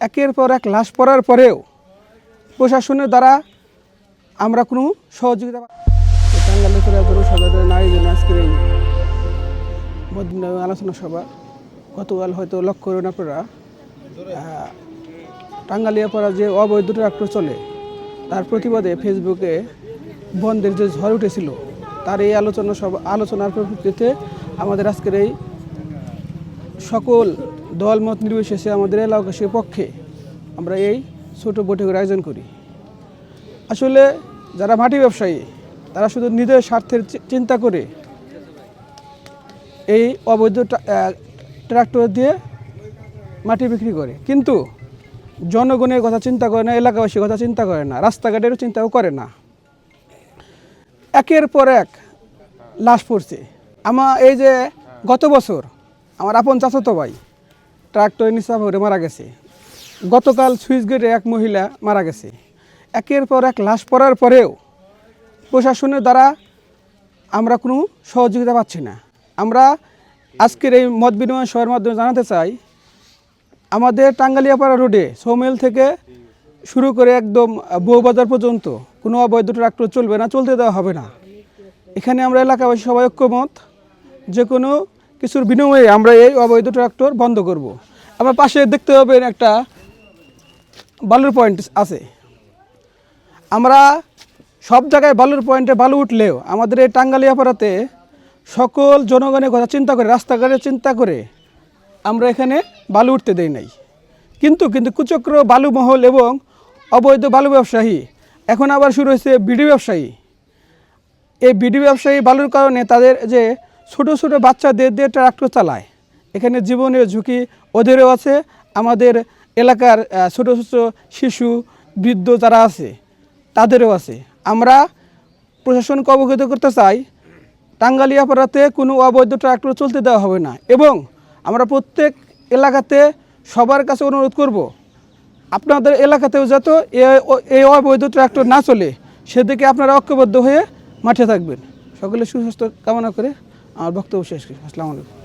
একের পর এক লাশ পড়ার পরেও প্রশাসনের দ্বারা আমরা কোনো সহযোগিতা আলোচনা সভা। গতকাল হয়তো লক্ষ্য করেন আপনারা আহ, টাঙ্গালিয়া পাড়া যে অবৈধ ট্রাক্টর চলে তার প্রতিবাদে ফেসবুকে বন্ধের যে ঝড় উঠেছিল তার এই আলোচনা সভা আলোচনার পরিপ্রেক্ষিতে আমাদের আজকের এই সকল দলমত নির্বিশেষে আমাদের এলাকাবাসীর পক্ষে আমরা এই ছোট বৈঠকের আয়োজন করি। আসলে যারা মাটি ব্যবসায়ী, তারা শুধু নিজের স্বার্থের চিন্তা করে এই অবৈধ ট্রাক্টর দিয়ে মাটি বিক্রি করে। কিন্তু জনগণের কথা চিন্তা করে না, এলাকাবাসীর কথা চিন্তা করে না, রাস্তাঘাটেরও চিন্তাও করে না। একের পর এক লাশ পড়ছে। আমার এই যে গত বছর আমার আপন চাচাতো ভাই। ট্রাক্টর নিচা ভরে মারা গেছে। গতকাল সুইচ গেটে এক মহিলা মারা গেছে। একের পর এক লাশ পড়ার পরেও প্রশাসনের দ্বারা আমরা কোনো সহযোগিতা পাচ্ছি না। আমরা আজকের এই মত বিনিময় সভার মাধ্যমে জানাতে চাই, আমাদের টাঙ্গালিয়াপাড়া রোডে সৌমেল থেকে শুরু করে একদম বউবাজার পর্যন্ত কোনো অবৈধ ট্রাক্টর চলবে না, চলতে দেওয়া হবে না। এখানে আমরা এলাকাবাসী সবাই ঐক্যমত, যে কোনো কিছুর বিনিময়ে আমরা এই অবৈধ ট্রাক্টর বন্ধ করব। আমার পাশে দেখতে পাবেন একটা বালুর পয়েন্ট আছে। আমরা সব জায়গায় বালুর পয়েন্টে বালু উঠলেও আমাদের এই টাঙ্গালিয়াপাড়াতে সকল জনগণের কথা চিন্তা করে রাস্তাঘাটের চিন্তা করে আমরা এখানে বালু উঠতে দেই নাই। কিন্তু কিন্তু কুচক্র বালু মহল এবং অবৈধ বালু ব্যবসায়ী, এখন আবার শুরু হয়েছে বিডি ব্যবসায়ী। এই বিডি ব্যবসায়ী বালুর কারণে তাদের যে ছোট ছোট বাচ্চাদের দিয়ে ট্রাক্টর চালায়। এখানে জীবনের ঝুঁকি ওদেরও আছে। আমাদের এলাকার ছোট ছোট শিশু, বৃদ্ধ যারা আছে, তাদেরও আছে। আমরা প্রশাসনকে অবগত করতে চাই টাঙ্গালিয়াপাড়াতে কোনো অবৈধ ট্রাক্টর চলতে দেওয়া হবে না এবং আমরা প্রত্যেক এলাকাতে সবার কাছে অনুরোধ করব, আপনাদের এলাকাতেও যত এই অবৈধ ট্রাক্টর না চলে, সেদিকে আপনারা ঐক্যবদ্ধ হয়ে মাঠে থাকবেন। সকলে সুস্বাস্থ্য কামনা করে আমার বক্তব্য শেষ করি। আসসালামু আলাইকুম।